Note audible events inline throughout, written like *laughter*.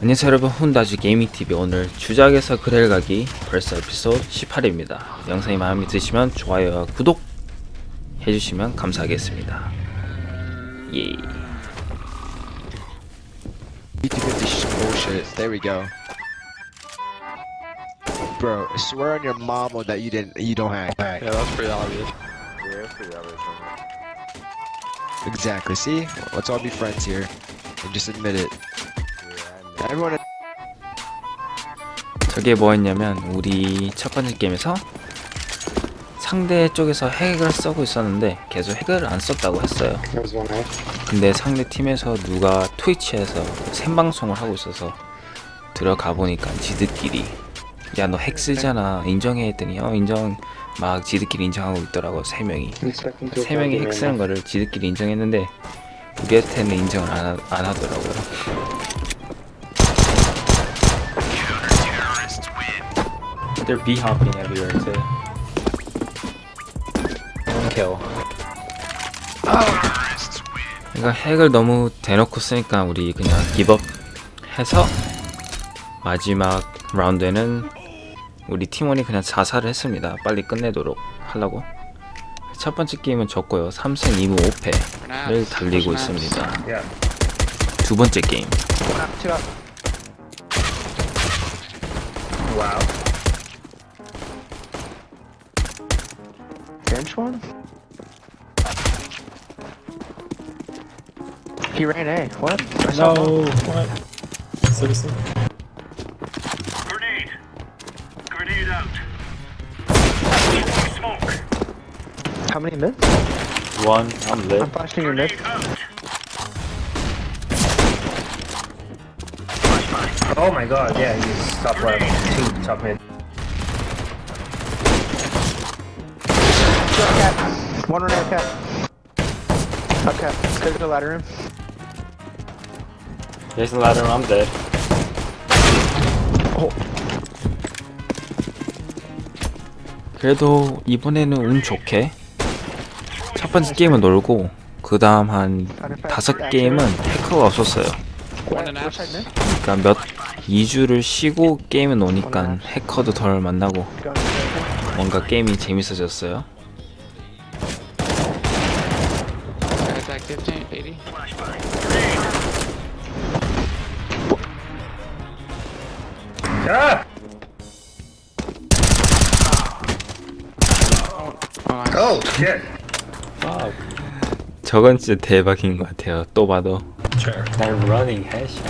안녕하세요 여러분 훈다지 게이밍TV 오늘 주작에서 그렐 가기 벌써 에피소드 18입니다 영상이 마음에 드시면 좋아요와 구독 해주시면 감사하겠습니다 예 Need to get this sh- bullshit. There we go. Bro, swear on your mama that you didn't, you don't hack. Yeah, that's pretty obvious. Exactly. See, let's all be friends here, and just admit it. Everyone. 저게 뭐였냐면 우리 첫 번째 게임에서 상대 쪽에서 핵을 쓰고 있었는데 계속 핵을 안 썼다고 했어요. 근데 상대 팀에서 누가 트위치에서 생방송을 하고 있어서 들어가 보니까 지들끼리 야 너 핵 쓰잖아. 인정해. 했더니 어 인정. 막 지들끼리 인정하고 있더라고 세 명이. 세 명이 핵 쓰는 거를 지들끼리 인정했는데 우리한테는 인정을 안, 하, 안 하더라고요 They're B hopping everywhere too. Kill. 그러니까 핵을 너무 대놓고 쓰니까 우리 그냥 기법 해서 마지막 라운드에는 우리 팀원이 그냥 자살을 했습니다. 빨리 끝내도록 하려고. 첫 번째 게임은 졌고요. 3승 2무 5패를 달리고 있습니다. 두 번째 게임. Bench one? He ran A. What? I saw No, one. what? Seriously? Grenade! Grenade out! Smoke! How many mid? One, I'm lit. I'm flashing your mid. Oh my god, yeah, he's top left, two top mid. One run air cap. Up cap. Clear to the ladder room. There's a ladder, I'm dead. 그래도 이번에는 운 좋게 첫 번째 게임은 놀고 그 다음 한 다섯 게임은 해커가 없었어요. 그러니까 몇 2주를 쉬고 게임을 노니까 해커도 덜 만나고 뭔가 게임이 재밌어졌어요. Oh! Fuck. 저건 진짜 대박인 것 같아요. 또 봐도. They're running headshot.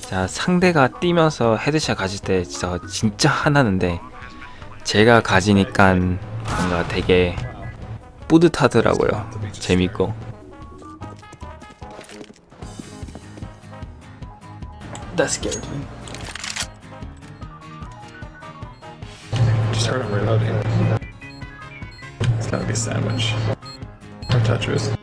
자 상대가 뛰면서 헤드샷 가질 때 진짜 진짜 하나는데 제가 가지니까 뭔가 되게 뿌듯하더라고요. 재밌고. That scared me. Just heard him reloading. It's gotta be sandwich. Or Tetris.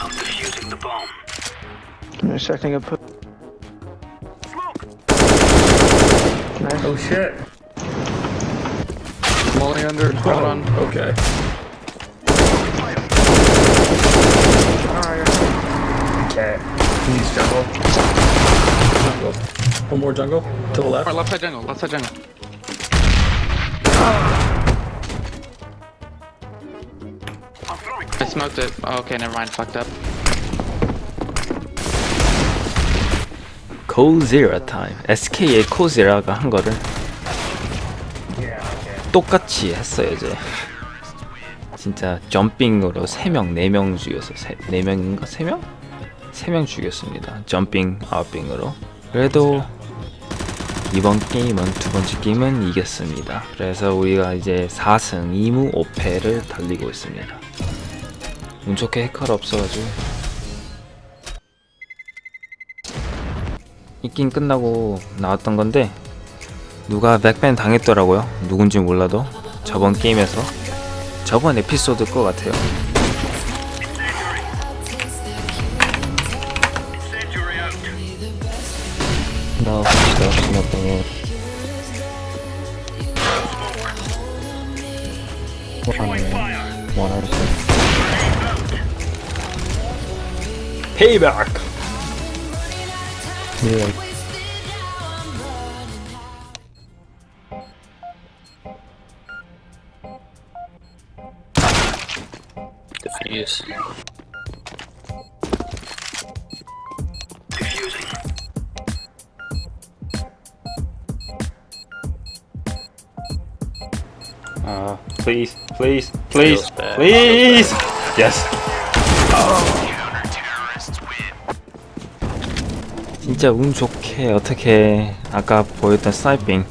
I'm defusing the bomb. I'm expecting a put. Nice. Oh shit! Molly under, oh, hold on. Okay. Okay. He's jungle. Jungle. One more jungle. To the left. Alright, left side jungle, left side jungle. I smoked it. Oh, okay, never mind, fucked up. 코제라 타임. SK의 코제라가 한 거를. 똑같이 했어요 이제. 진짜 점핑으로 3명, 4명 죽였어. 4명인가? 3명? 3명 죽였습니다. 점핑, 아웃빙으로. 그래도 이번 게임은 두 번째 게임은 이겼습니다. 그래서 우리가 이제 4승 2무 5패를 달리고 있습니다. 운 좋게 해커가 없어가지고 이 게임 끝나고 나왔던 건데 누가 백밴 당했더라고요. 누군지 몰라도 저번 게임에서 저번 에피소드 것 같아요. 봅시다. 지났던 Throwing fire! 거 원하는 거. Payback. Yeah. Defuse. Please, please, please, please. Yes. 진짜 운 좋게 어떻게 아까 보였던 스나이핑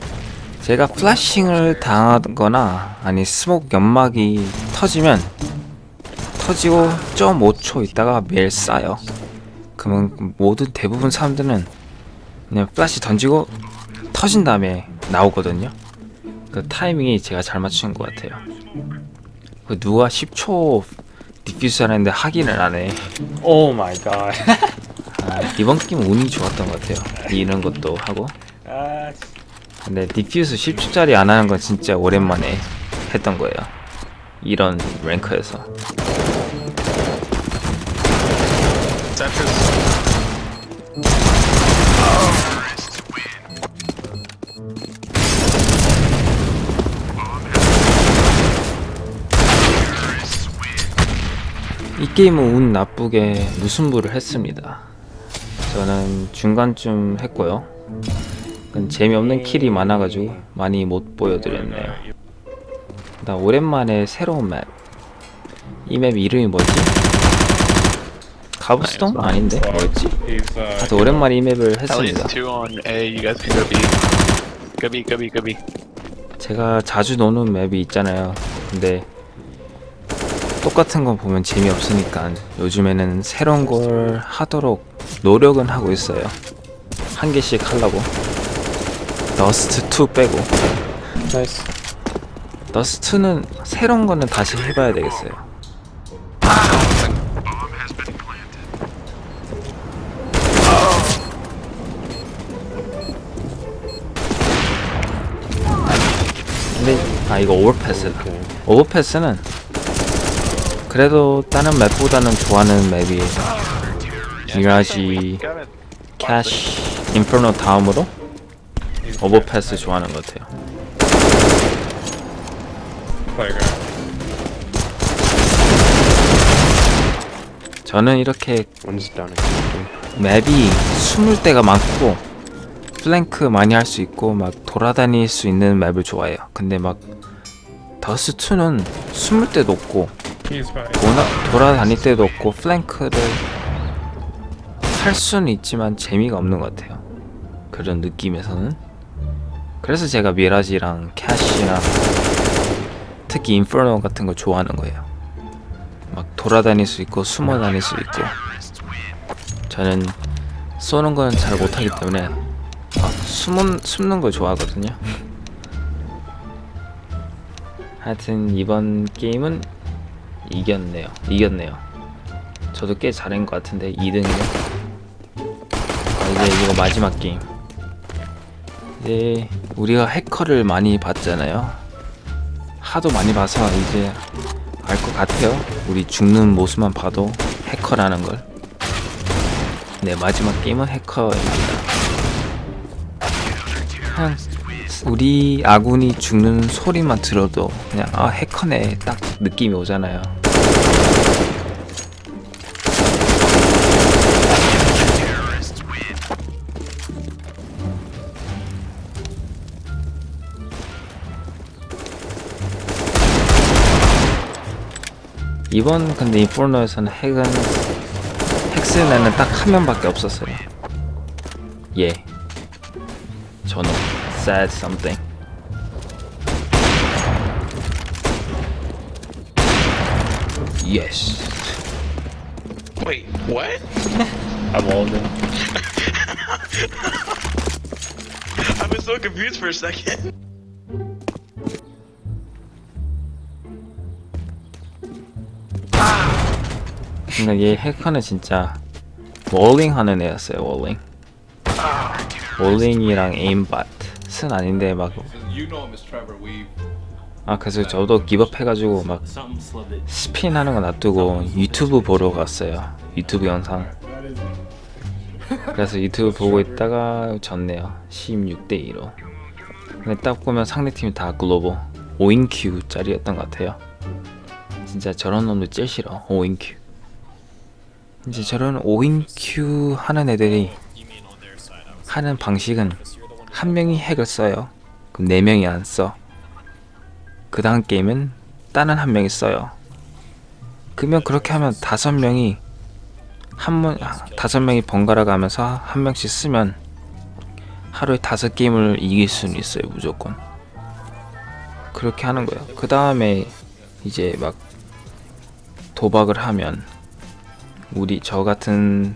제가 플래싱을 당하거나 아니 스모크 연막이 터지면 터지고 0.5초 있다가 매일 쌓여 그러면 모든 대부분 사람들은 그냥 플래시 던지고 터진 다음에 나오거든요 그 타이밍이 제가 잘 맞춘 것 같아요. 그 누가 10초 디퓨즈 하는데 확인을 안 해. My god. 아, 이번 게임 운이 좋았던 것 같아요. 이런 것도 하고. 근데 디퓨즈 10초짜리 안 하는 건 진짜 오랜만에 했던 거예요. 이런 랭크에서. 이 게임은 운 나쁘게 무승부를 했습니다. 저는 중간쯤 했고요. 재미없는 킬이 많아가지고 많이 못 보여드렸네요. 나 오랜만에 새로운 맵. 이 맵 이름이 뭐지? 가브스톤? 아닌데 뭐였지? 하여튼 오랜만에 이 맵을 했습니다. Go B. 제가 자주 노는 맵이 있잖아요. 근데 똑같은 거 보면 재미없으니까 요즘에는 새로운 걸 하도록 노력은 하고 있어요. 한 개씩 하려고. 더스트 2 빼고. Nice. 더스트 2는 새로운 거는 다시 해봐야 되겠어요. 근데 아 이거 오버패스다. 오버패스는 그래도 다른 맵보다는 좋아하는 맵이 미라지, 캐시, 인퍼노 다음으로 오버패스 좋아하는 것 같아요. 저는 이렇게. 맵이 숨을 때가 많고 플랭크 많이 할 수 있고 막 돌아다닐 수 있는 맵을 좋아해요. 근데 막 더스 2는 숨을 때도 없고 도나, 돌아다닐 때도 없고 플랭크를 할 수는 있지만 재미가 없는 것 같아요. 그런 느낌에서는 그래서 제가 미라지랑 캐시랑 특히 인퍼노 같은 거 좋아하는 거예요. 막 돌아다닐 수 있고 숨어 다닐 수 있고 저는 쏘는 건 잘 못하기 때문에 막 숨은 숨는 걸 좋아하거든요. *laughs* 하여튼 이번 게임은 이겼네요. 이겼네요. 저도 꽤 잘한 것 같은데 2등이요. 아, 이제 이거 마지막 게임. 이제 우리가 해커를 많이 봤잖아요. 하도 많이 봐서 이제 알 것 같아요. 우리 죽는 모습만 봐도 해커라는 걸. 네 마지막 게임은 해커입니다. 그냥 우리 아군이 죽는 소리만 들어도 그냥 아 해커네 딱 느낌이 오잖아요. 이번 근데 인포너에서는 핵은 핵스는 딱 한 명밖에 없었어요. 예. 저는 said something. Yes. Wait. What? *laughs* I'm holding. *laughs* I was so confused for a second. 그러니까 얘 해커는 진짜 월링 하는 애였어요. 월링. 월링이랑 에임밭 은 아닌데 막. 아 그래서 저도 기법 해가지고 막 스핀 하는 거 놔두고 유튜브 보러 갔어요. 유튜브 영상. 그래서 유튜브 보고 있다가 졌네요. 16대 2로. 근데 딱 보면 상대팀이 다 글로벌. 5인큐 짜리였던 것 같아요. 진짜 저런 놈도 제일 싫어 5인큐. 이제 저런 5인큐 하는 애들이 하는 방식은 한 명이 핵을 써요 그럼 네 명이 안 써 그 다음 게임은 다른 한 명이 써요 그러면 그렇게 하면 다섯 명이 한 번, 아, 다섯 명이 번갈아 가면서 한 명씩 쓰면 하루에 다섯 게임을 이길 수는 있어요, 무조건. 그렇게 하는 거예요. 그 다음에 이제 막 도박을 하면 우리 저 같은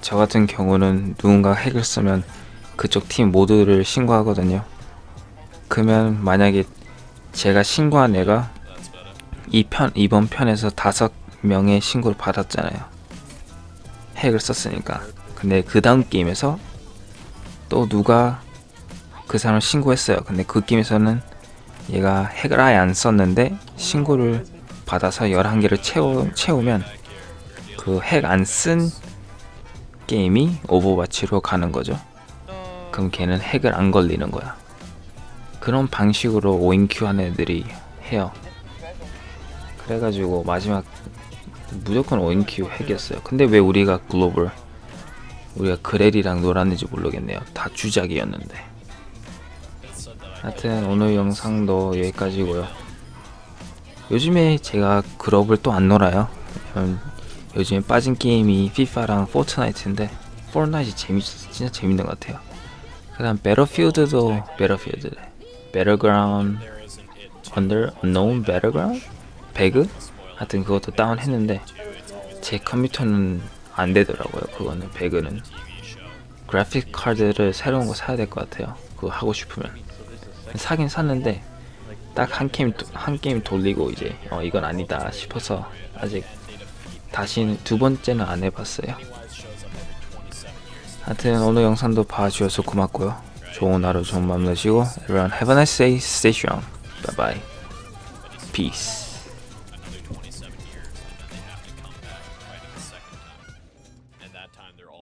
저 같은 경우는 누군가 핵을 쓰면 그쪽 팀 모두를 신고하거든요. 그러면 만약에 제가 신고한 애가 이 편 이번 편에서 다섯 명의 신고를 받았잖아요. 핵을 썼으니까. 근데 그 다음 게임에서 또 누가 그 사람을 신고했어요. 근데 그 게임에서는 얘가 핵을 아예 안 썼는데 신고를 받아서 11개를 채우, 채우면 그 핵 안 쓴 게임이 오버워치로 가는 거죠. 그럼 걔는 핵을 안 걸리는 거야. 그런 방식으로 5인큐 하는 애들이 해요. 그래가지고 마지막 무조건 5인큐 핵이었어요. 근데 왜 우리가 글로벌 우리가 그렐이랑 놀았는지 모르겠네요. 다 주작이었는데. 하여튼 오늘 영상도 여기까지고요. 요즘에 제가 글로벌 또 안 놀아요. 왜냐면 요즘에 빠진 게임이 FIFA랑 포트나이트인데 포트나이트 재밌 진짜 재밌는 것 같아요. 그다음 배럴필드도 배럴필드, 배럴그라운드, 언더 unknown battleground, 배그 하여튼 그것도 다운했는데 제 컴퓨터는 안 되더라고요. 그거는 배그는 그래픽 카드를 새로운 거 사야 될 것 같아요. 그거 하고 싶으면 사긴 샀는데 딱 한 게임 도- 한 게임 돌리고 이제 어 이건 아니다 싶어서 아직 다시는 두 번째는 안 해봤어요. 하여튼 오늘 영상도 봐주셔서 고맙고요. 좋은 하루 좋은 밤 되시고 everyone have a nice day, stay strong, bye bye, peace.